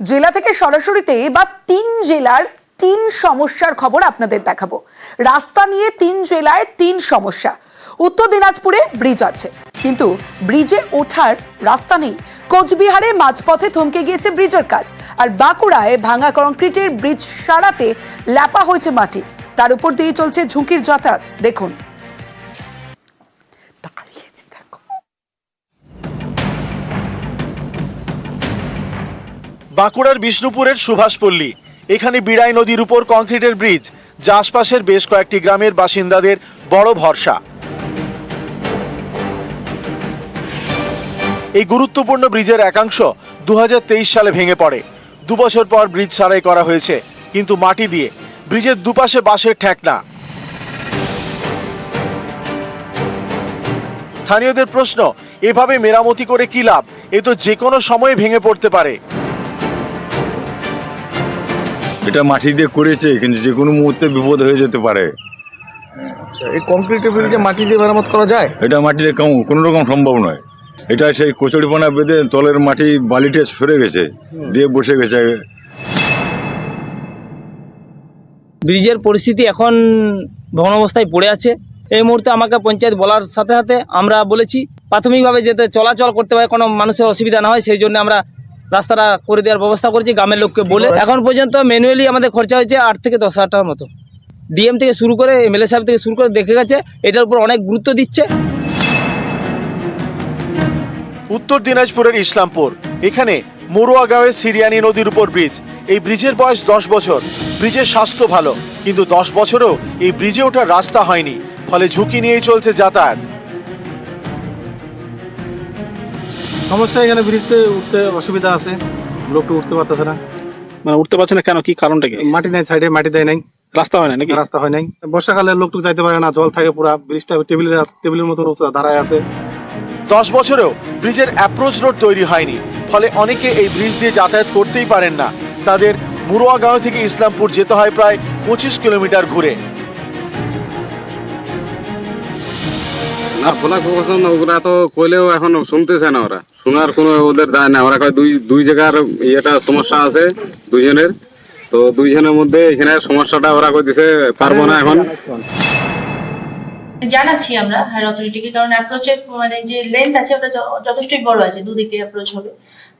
জেলা থেকে সরাসরিতে বা তিন জেলার তিন সমস্যার খবর আপনাদের দেখাবো। রাস্তা নিয়ে তিন জেলায় তিন সমস্যা। উত্তর দিনাজপুরে ব্রিজ আছে। কিন্তু ব্রিজে ওঠার রাস্তা নেই। কোচবিহারে মাঝপথে থমকে গিয়েছে ব্রিজের কাজ। আর বাঁকুড়ায় ভাঙা কংক্রিটের ব্রিজ সারাতে ল্যাপা হয়েছে মাটি। তার উপর দিয়ে চলছে ঝুঁকির যাতায়াত। দেখুন। বাঁকুড়ার বিষ্ণুপুরের সুভাষপল্লী। এখানে বিড়াই নদীর উপর কংক্রিটের ব্রিজ যা আশপাশের বেশ কয়েকটি গ্রামের বাসিন্দাদের বড় ভরসা। এই গুরুত্বপূর্ণ ব্রিজের একাংশ দুহাজার তেইশ সালে ভেঙে পড়ে। দুবছর পর ব্রিজ সারাই করা হয়েছে, কিন্তু মাটি দিয়ে। ব্রিজের দুপাশে বাঁশের ঠেকনা স্থানীয়দের প্রশ্ন, এভাবে মেরামতি করে কি লাভ? এ তো যে কোনো সময় ভেঙে পড়তে পারে। এটা মাটি দিয়ে করেছে কিন্তু যে কোনো মুহূর্তে বিপদ হয়ে যেতে পারে। এই কংক্রিটের ব্রিজে মাটি দিয়ে মেরামত করা যায়? এটা মাটিতে কম- কোনো রকম সম্ভব নয়। এটা সেই কচুরিপানা বেঁধে তলের মাটি বালিতে সরে গেছে দিয়ে বসে গেছে। ব্রিজের পরিস্থিতি এখন ভগ্ন অবস্থায় পড়ে আছে। এই মুহূর্তে আমাকে পঞ্চায়েত বলার সাথে সাথে আমরা বলেছি প্রাথমিকভাবে যাতে চলাচল করতে পারে কোনো মানুষের অসুবিধা না হয় সেই জন্য আমরা রাস্তাটা করে দেওয়ার ব্যবস্থা করেছি গ্রামের লোককে বলে। এখন পর্যন্ত ম্যানুয়ালি আমাদের খরচা হয়েছে আট থেকে দশ হাজার টাকার মতো। ডিএম থেকে শুরু করে এমএলএ সাহেব থেকে শুরু করে দেখে গেছে এটার উপর অনেক গুরুত্ব দিচ্ছে। উত্তর দিনাজপুরের ইসলামপুর। এখানে মরুয়া গাঁয়ে সিরিয়ানি নদীর উপর ব্রিজ এই ব্রিজের বয়স দশ বছর। ব্রিজের স্বাস্থ্য ভালো কিন্তু দশ বছরেও এই ব্রিজে ওঠার রাস্তা হয়নি। ফলে ঝুঁকি নিয়েই চলছে যাতায়াত। সমস্যা এখানে ব্রিজতে উঠতে অসুবিধা আছে। লোকটা উঠতে পারতেছে না। মানে উঠতে পারছে না কেন? কি কারণটা কি? মাটি নাই সাইডে মাটি দেয় নাই। রাস্তা হয় না নাকি? রাস্তা হয় নাই। বর্ষাকালে লোকটুক যাইতে পারে না জল থাকে পুরা। ব্রিজটা টেবিলের টেবিলের মতো দাঁড়ায় আছে। দশ বছরেও ব্রিজের অ্যাপ্রোচ রোড তৈরি হয়নি। ফলে অনেকে এই ব্রিজ দিয়ে যাতায়াত করতেই পারেন না। তাদের মুরুয়া গাঁও থেকে ইসলামপুর যেতে হয় প্রায় পঁচিশ কিলোমিটার ঘুরে। তো কইলেও এখন শুনতেছে না ওরা। শোনার কোনো ওদের দায় না ওরা দুই দুই জায়গার ইয়েটা সমস্যা আছে, দুইজনের। তো দুইজনের মধ্যে এখানে সমস্যাটা ওরা পারব না এখন। জানাচ্ছি আমরা হায়ার অথরিটিকে, কারণ অ্যাপ্রোচের মানে যে লেন্থ আছে ওটা যথেষ্টই বড় আছে, দুদিকে অ্যাপ্রোচ হবে।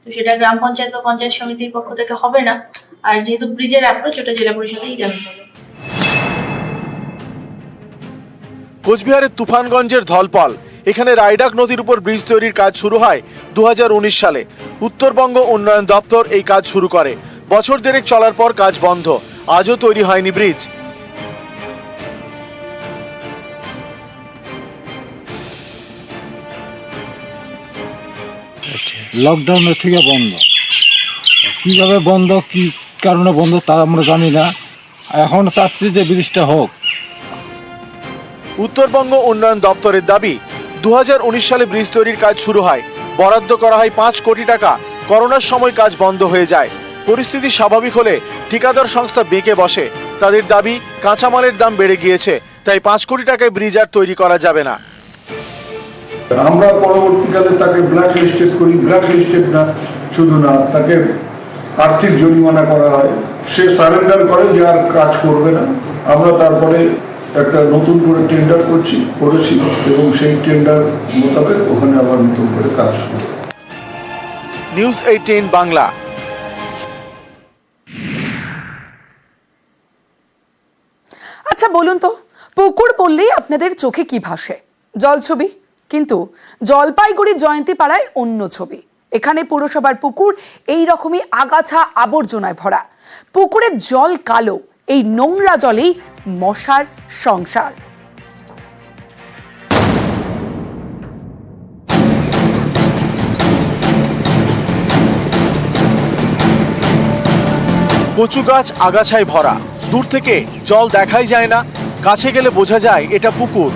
তো সেটা গ্রাম পঞ্চায়েত বা পঞ্চায়েত সমিতির পক্ষ থেকে হবে না। আর যেহেতু ব্রিজের অ্যাপ্রোচ ওটা জেলা পরিষদেই জানাতে হবে। কোচবিহারের তুফানগঞ্জের ধলপল। এখানে রায়ডাক নদীর উপর ব্রিজ তৈরির কাজ শুরু হয় দু হাজার উনিশ সালে। উত্তরবঙ্গ উন্নয়ন দপ্তর এই কাজ শুরু করে। বছর দেড়েক চলার পর কাজ বন্ধ। আজও তৈরি হয়নি ব্রিজ। লকডাউনের থেকে বন্ধ। কীভাবে বন্ধ, কি কারণে বন্ধ তা আমরা জানি না। এখন চাচ্ছি যে ব্রিজটা হোক। উত্তরবঙ্গ উন্নয়ন দপ্তরের দাবি, দুহাজার উনিশ সালে ব্রিজ তৈরির কাজ শুরু হয়। বরাদ্দ করা হয় পাঁচ কোটি টাকা। করোনার সময় কাজ বন্ধ হয়ে যায়। পরিস্থিতি স্বাভাবিক হলে ঠিকাদার সংস্থা বেঁকে বসে। তাদের দাবি, কাঁচামালের দাম বেড়ে গিয়েছে, তাই পাঁচ কোটি টাকায় ব্রিজ আর তৈরি করা যাবে না। আমরা পরবর্তীকালে তাকে ব্ল্যাক লিস্টেড করি। ব্ল্যাক লিস্টেড না, শুধু না, তাকে আর্থিক জরিমানা করা হয়। সে সারেন্ডার করে যে আর কাজ করবে না। আমরা তারপরে একটা নতুন করে টেন্ডার করছি করেছি এবং সেই টেন্ডার মোতাবেক ওখানে আবার নতুন করে কাজ শুরু। News eighteen Bangla. আচ্ছা বলুন তো পুকুর বললেই আপনাদের চোখে কি ভাসে? জল ছবি? কিন্তু জলপাইগুড়ি জয়ন্তী পাড়ায় অন্য ছবি। এখানে পুরসভার পুকুর এই রকমই আগাছা আবর্জনায় ভরা। পুকুরের জল কালো এই নোংরা জলেই মশার সংসার। কচু গাছ আগাছায় ভরা। দূর থেকে জল দেখাই যায় না, কাছে গেলে বোঝা যায় এটা পুকুর।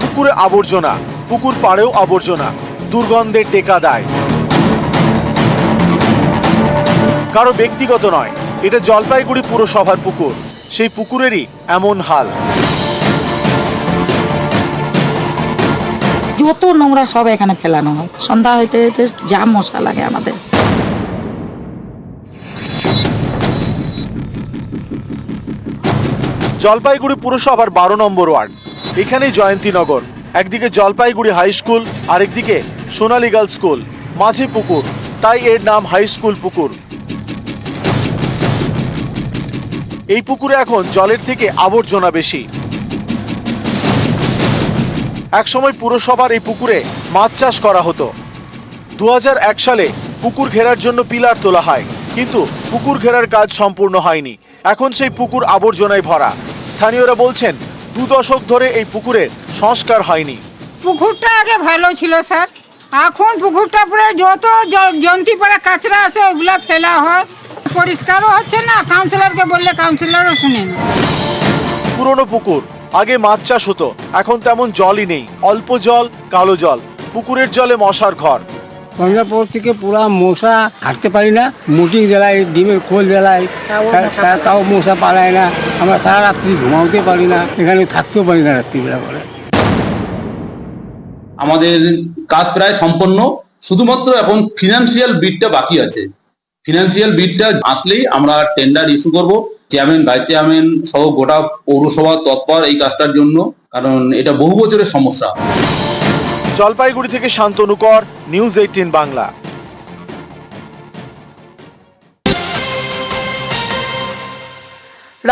পুকুরে আবর্জনা, পুকুর পাড়েও আবর্জনা দুর্গন্ধে টেকা দেয়। কারও ব্যক্তিগত নয়। এটা জলপাইগুড়ি পুরসভার পুকুর। সেই পুকুরেরই এমন হাল। যত নোংরা সব এখানে ফেলানো হয়। সন্ধ্যা হইতে হইতে যা মশা লাগে আমাদের। জলপাইগুড়ি পুরসভার বারো নম্বর ওয়ার্ড। এখানেই জয়ন্তীনগর একদিকে জলপাইগুড়ি হাই স্কুল আরেকদিকে সোনালী গার্লস স্কুল। মাঝে পুকুর। তাই এর নাম হাই স্কুল পুকুর। এই পুকুরে এখন জলের থেকে আবর্জনা বেশি। একসময় পুরসভার এই পুকুরে মাছ চাষ করা হতো। দু হাজার এক সালে পুকুর ঘেরার জন্য পিলার তোলা হয়, কিন্তু পুকুর ঘেরার কাজ সম্পূর্ণ হয়নি। এখন সেই পুকুর আবর্জনায় ভরা। স্থানীয়রা বলছেন, দু দশক ধরে এই পুকুরে সংস্কার হয়নি। পুকুরটা আগে ভালো ছিল, স্যার। এখন পুকুরটা পুরো যত জন্তি পড়া কাঁচরা আছে ওগুলা ফেলা হয়। পরিষ্কারও হচ্ছে না কাউন্সিলরকে বললে কাউন্সিলরও শুনে না পুরনো পুকুর আগে মাছ চাষ হতো এখন তেমন জলই নেই অল্প জল কালো জল পুকুরের জলে মশার ঘর। সন্ধ্যার পর থেকে পুরা মশা হাঁটতে পারি না মুটি জ্বালাই ডিমের খোল জ্বালাই তাও মশা পালায় না আমরা সারা রাত্রি ঘুমাতে পারি না এখানে থাকতেও পারি না রাত্রিবেলা করে আমাদের কাজ প্রায় সম্পন্ন, শুধুমাত্র এখন ফিনান্সিয়াল বিটটা বাকি আছে। ফিনান্সিয়াল বিটটা আসলেই আমরা টেন্ডার ইস্যু করব চেয়ারম্যান ভাইস চেয়ারম্যান সহ গোটা পৌরসভা তৎপর এই কাজটার জন্য, কারণ এটা বহু বছরের সমস্যা। জলপাইগুড়ি থেকে শান্তনুকর নিউজ এইটিন বাংলা।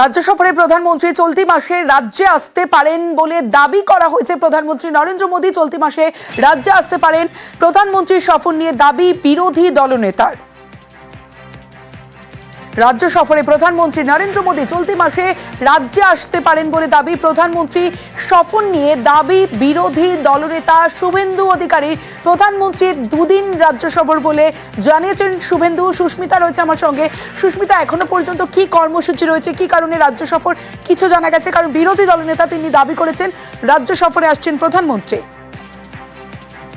রাজ্য সফরে প্রধানমন্ত্রী চলতি মাসে রাজ্যে আসতে পারেন বলে দাবি করা হয়েছে। প্রধানমন্ত্রী নরেন্দ্র মোদী চলতি মাসে রাজ্যে আসতে পারেন। প্রধানমন্ত্রীর সফর নিয়ে দাবি বিরোধী দলনেতার। রাজ্য সফরে প্রধানমন্ত্রী নরেন্দ্র মোদী চলতি মাসে রাজ্যে আসতে পারেন বলে দাবি প্রধানমন্ত্রী সফর নিয়ে দাবি বিরোধী দলনেতা শুভেন্দু অধিকারীর। প্রধানমন্ত্রীর দুদিন রাজ্য সফর বলে জানিয়েছেন শুভেন্দু, সুস্মিতা রয়েছে আমার সঙ্গে। সুস্মিতা, এখনও পর্যন্ত কি কর্মসূচি রয়েছে? কি কারণে রাজ্য সফর? কিছু জানা গেছে, কারণ বিরোধী দলনেতা তিনি দাবি করেছেন, রাজ্য সফরে আসছেন প্রধানমন্ত্রী।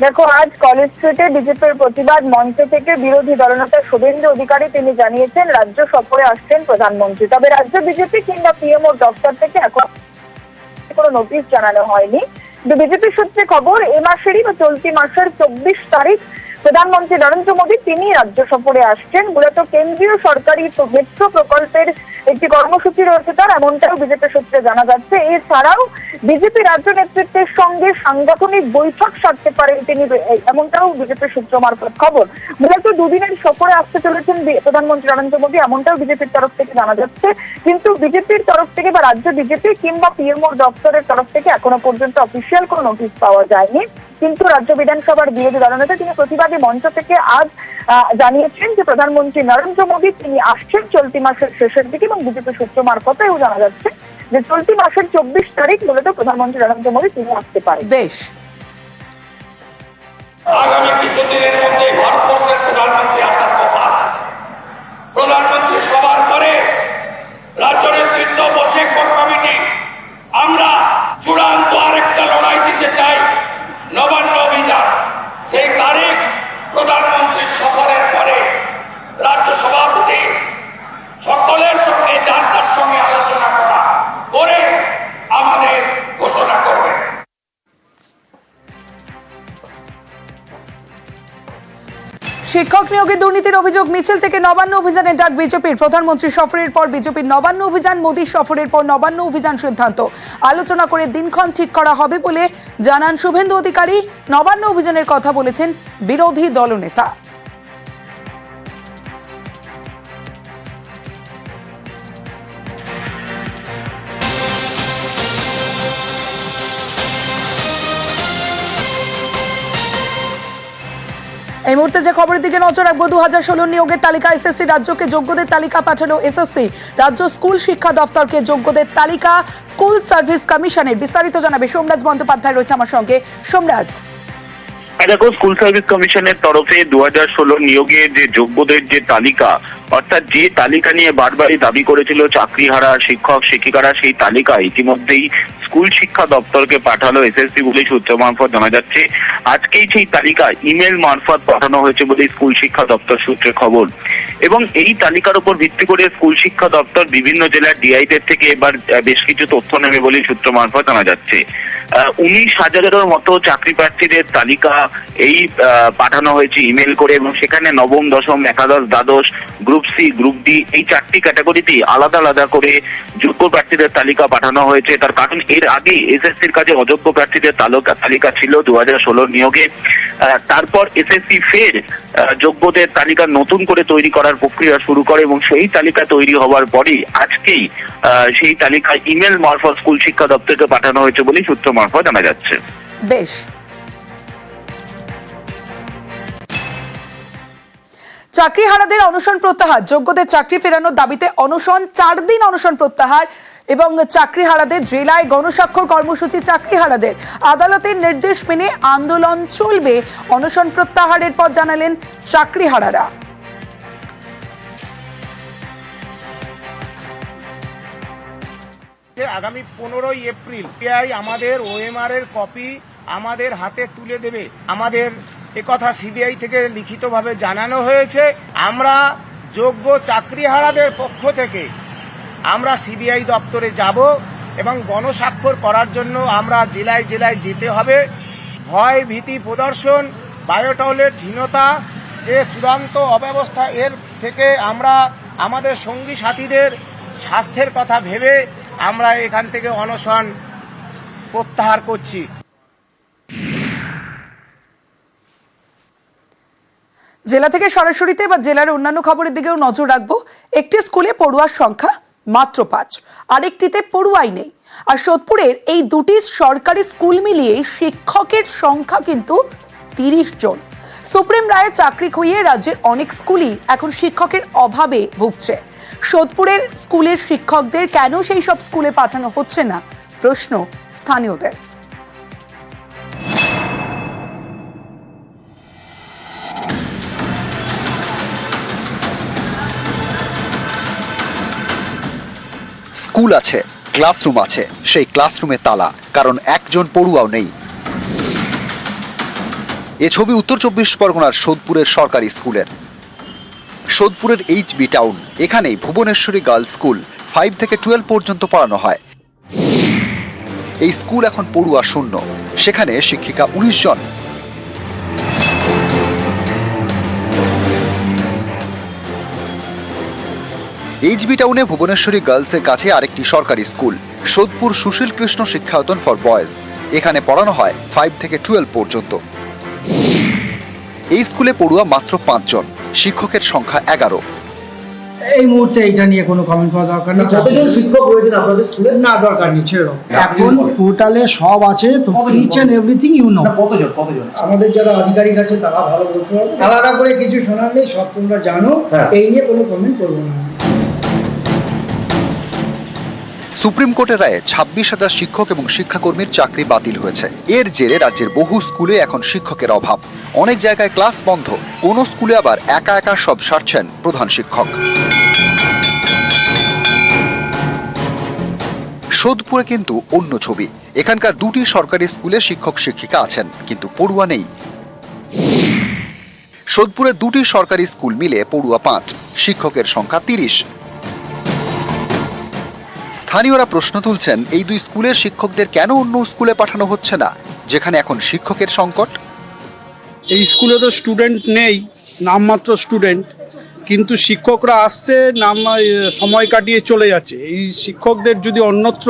দেখো, আজ কলেজ স্ট্রিটে বিজেপির প্রতিবাদ মঞ্চ থেকে বিরোধী দলনেতা শুভেন্দু অধিকারী তিনি জানিয়েছেন, রাজ্য সফরে আসছেন প্রধানমন্ত্রী। তবে রাজ্য বিজেপি কিংবা পিএমও দপ্তর থেকে এখন কোনো নোটিশ জানানো হয়নি। বিজেপি সূত্রে খবর, এ মাসেরই বা চলতি মাসের চব্বিশ তারিখ প্রধানমন্ত্রী নরেন্দ্র মোদী তিনি রাজ্য সফরে আসছেন। মূলত কেন্দ্রীয় সরকারি মেট্রো প্রকল্পের একটি কর্মসূচি রয়েছে তার, এমনটাও বিজেপি সূত্রে জানা যাচ্ছে। এছাড়াও বিজেপি রাজ্য নেতৃত্বের সঙ্গে সাংগঠনিক বৈঠক সারতে পারেন তিনি, এমনটাও বিজেপি সূত্র মারফত খবর। মূলত দুদিনের সফরে আসতে চলেছেন প্রধানমন্ত্রী নরেন্দ্র মোদী, এমনটাও বিজেপির তরফ থেকে জানা যাচ্ছে। কিন্তু বিজেপির তরফ থেকে বা রাজ্য বিজেপি কিংবা পিএমও দপ্তরের তরফ থেকে এখনও পর্যন্ত অফিসিয়াল কোনো নোটিশ পাওয়া যায়নি। কিন্তু রাজ্য বিধানসভার বিরোধী দলনেতা তিনি প্রতিবাদী মঞ্চ থেকে আজ জানিয়েছেন যে প্রধানমন্ত্রী নরেন্দ্র মোদী, তিনি আসছেন চলতি মাসের শেষের দিকে এবং বিজেপি সূত্র মারফতেও জানা যাচ্ছে যে চলতি মাসের চব্বিশ তারিখ মূলত প্রধানমন্ত্রী নরেন্দ্র মোদী তিনি আসতে পারেন। বেশ। আগামী কিছুদিনের মধ্যে ভারতবর্ষের প্রধানমন্ত্রী আসার কথা প্রধানমন্ত্রী সবার পরে রাজ্য নেতৃত্ব বসে কোর কমিটি আমরা চূড়ান্ত আরেকটা লড়াই দিতে চাই। শিক্ষক নিয়োগে দুর্নীতির অভিযোগ মিছিল থেকে নবান্ন অভিযানের ডাক বিজেপির প্রধানমন্ত্রী সফরের পর বিজেপির নবান্ন অভিযান, মোদী সফরের পর নবান্ন অভিযান সিদ্ধান্ত। আলোচনা করে দিনক্ষণ ঠিক করা হবে বলে জানান শুভেন্দু অধিকারী। নবান্ন অভিযানের কথা বলেছেন বিরোধী দলনেতা। এই মুহূর্তে যে খবরের দিকে নজর রাখব দু হাজার ষোলো নিয়োগের তালিকা এসএসসি রাজ্যকে যোগ্যদের তালিকা পাঠালো এসএসসি। রাজ্য স্কুল শিক্ষা দপ্তরকে যোগ্যদের তালিকা, স্কুল সার্ভিস কমিশনের বিস্তারিত জানাবে সোমরাজ বন্দ্যোপাধ্যায় রয়েছে আমার সঙ্গে। সোমরাজ। দেখো, স্কুল সার্ভিস কমিশনের তরফে দু হাজার ষোলো নিয়োগে যে যোগ্যদের যে তালিকা, অর্থাৎ যে তালিকা নিয়ে বারবারই দাবি করেছিল চাকরিহারা শিক্ষক, শিক্ষিকারা, সেই তালিকা ইতিমধ্যেই স্কুল শিক্ষা দপ্তরকে পাঠালো এসএসসি বলে সূত্র মারফত জানা যাচ্ছে। আজকেই সেই তালিকা ইমেল মারফত পাঠানো হয়েছে বলে স্কুল শিক্ষা দপ্তর সূত্রে খবর। এবং এই তালিকার উপর ভিত্তি করে স্কুল শিক্ষা দপ্তর বিভিন্ন জেলার ডিআইদের থেকে এবার বেশ কিছু তথ্য নেবে বলে সূত্র মারফত জানা যাচ্ছে। উনিশ হাজারের মতো চাকরি প্রার্থীদের তালিকা এই পাঠানো হয়েছে ইমেল করে এবং সেখানে নবম, দশম, একাদশ, দ্বাদশ গ্রুপ সি গ্রুপ ডি এই চারটি ক্যাটাগরিতেই আলাদা আলাদা করে যোগ্য প্রার্থীদের তালিকা পাঠানো হয়েছে। তার কারণ এর আগে এসএসসির কাছে অযোগ্য প্রার্থীদের তালুকা তালিকা ছিল দু হাজার ষোলোর নিয়োগে তারপর এসএসসি ফের যোগ্যদের তালিকা নতুন করে তৈরি করার প্রক্রিয়া শুরু করে এবং সেই তালিকা তৈরি হওয়ার পরেই আজকেই সেই তালিকা ইমেল মারফত স্কুল শিক্ষা দপ্তরকে পাঠানো হয়েছে বলেই সূত্র মারফত জানা যাচ্ছে। বেশ। চাকরিহারাদের অনশন প্রত্যাহার, যোগ্যদের চাকরি ফেরানোর দাবিতে অনশন, চার দিন অনশন প্রত্যাহার এবং চাকরিহারাদের জেলায় গণস্বাক্ষর কর্মসূচি চাকরিহারাদের আদালতের নির্দেশ মেনে আন্দোলন চলবে। অনশন প্রত্যাহারের পর জানালেন চাকরিহারারা। আগামী পনেরোই এপ্রিল পিআই আমাদের ওএমআর এর কপি আমাদের হাতে তুলে দেবে। আমাদের একথা সিবিআই থেকে লিখিতভাবে জানানো হয়েছে। আমরা যোগ্য চাকরিহারাদের পক্ষ থেকে আমরা সিবিআই দপ্তরে যাব এবং গণস্বাক্ষর করার জন্য আমরা জেলায় জেলায় যেতে হবে। ভয়, ভীতি, প্রদর্শন বায়োটলের হীনতা, যে চূড়ান্ত অব্যবস্থা এর থেকে আমরা আমাদের সঙ্গী সাথীদের স্বাস্থ্যের কথা ভেবে আমরা এখান থেকে অনশন প্রত্যাহার করছি। জেলা থেকে সরাসরিতে বা জেলার অন্যান্য খবরের দিকেও নজর রাখব। একটি স্কুলে পড়ুয়ার সংখ্যা মাত্র পাঁচ। আরেকটিতে পড়ুয়াই নেই। আর সোদপুরের এই দুটি সরকারি স্কুল মিলিয়ে শিক্ষকের সংখ্যা কিন্তু তিরিশ জন। সুপ্রিম রায়ে চাকরি খুইয়ে রাজ্যের অনেক স্কুলই এখন শিক্ষকের অভাবে ভুগছে। সোদপুরের স্কুলের শিক্ষকদের কেন সেই সব স্কুলে পাঠানো হচ্ছে না? প্রশ্ন স্থানীয়দের। স্কুল আছে, ক্লাসরুম আছে, সেই ক্লাসরুমে তালা, কারণ একজন পড়ুয়াও নেই। এ ছবি উত্তর চব্বিশ পরগনার সোদপুরের সরকারি স্কুলের। সোদপুরের এইচ বি টাউন, এখানেই ভুবনেশ্বরী গার্লস স্কুল ফাইভ থেকে টুয়েলভ পর্যন্ত পড়ানো হয়। এই স্কুল এখন পড়ুয়া শূন্য, সেখানে শিক্ষিকা উনিশ জন এইচবি টাউনে ভুবনেশ্বরী গার্লসের কাছে আরেকটি সরকারি school Sodepur Sushil Krishna Shikshayatan for boys. এখানে পড়ানো হয় ফাইভ থেকে টুয়েলভ পর্যন্ত। এই স্কুলে পড়ুয়া মাত্র পাঁচজন শিক্ষকের সংখ্যা এগারো। এই মুহূর্তে এটা নিয়ে কোনো কমেন্ট করা দরকার নেই। কতজন শিক্ষক রয়েছেন আপনাদের স্কুলে? না দরকার নেই ছেড়ে দাও। এখন পোর্টালে সব আছে তো each and everything you know কতজন কতজন? আমাদের যারা আধিকারিক আছে তারা ভালো বলতে পারবে। আলাদা করে কিছু শোনার নেই সব তোমরা জানো। এই নিয়ে কোনো কমেন্ট করব না। সুপ্রিম কোর্টের রায়ে ছাব্বিশ হাজার শিক্ষক এবং শিক্ষাকর্মীর চাকরি বাতিল হয়েছে। এর জেরে রাজ্যের বহু স্কুলে এখন শিক্ষকের অভাব। অনেক জায়গায় ক্লাস বন্ধ। কোনো স্কুলে আবার একা একা সব সারছেন প্রধান শিক্ষক। সোদপুরে কিন্তু অন্য ছবি। এখানকার দুটি সরকারি স্কুলে শিক্ষক শিক্ষিকা আছেন, কিন্তু পড়ুয়া নেই। সোদপুরে দুটি সরকারি স্কুল মিলে পড়ুয়া পাঁচ। শিক্ষকের সংখ্যা তিরিশ। স্থানীয়রা প্রশ্ন তুলছেন এই দুই স্কুলের শিক্ষকদের কেন অন্য স্কুলে পাঠানো হচ্ছে না যেখানে এখন শিক্ষকের সংকট? এই স্কুলে তো স্টুডেন্ট নেই নামমাত্র স্টুডেন্ট কিন্তু শিক্ষকরা আসছে নাম সময় কাটিয়ে চলে যাচ্ছে। এই শিক্ষকদের যদি অন্যত্র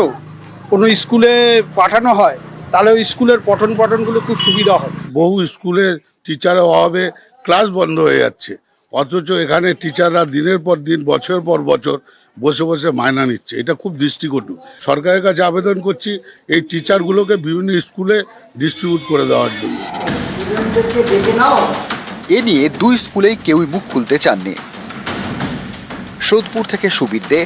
কোনো স্কুলে পাঠানো হয় তাহলে ওই স্কুলের পঠন পঠনগুলো খুব সুবিধা হবে। বহু স্কুলের টিচারের অভাবে ক্লাস বন্ধ হয়ে যাচ্ছে অথচ এখানে টিচাররা দিনের পর দিন বছর পর বছর বসে বসে মায়না নিচ্ছে। এটা খুব দৃষ্টিকটু। সরকারের কাছে আবেদন করছি, এই টিচারগুলোকে বিভিন্ন স্কুলে ডিস্ট্রিবিউট করে দেওয়ার জন্য। এ নিয়ে দুই স্কুলেই কেউই মুখ খুলতে চাননি। সোদপুর থেকে সুবীর দে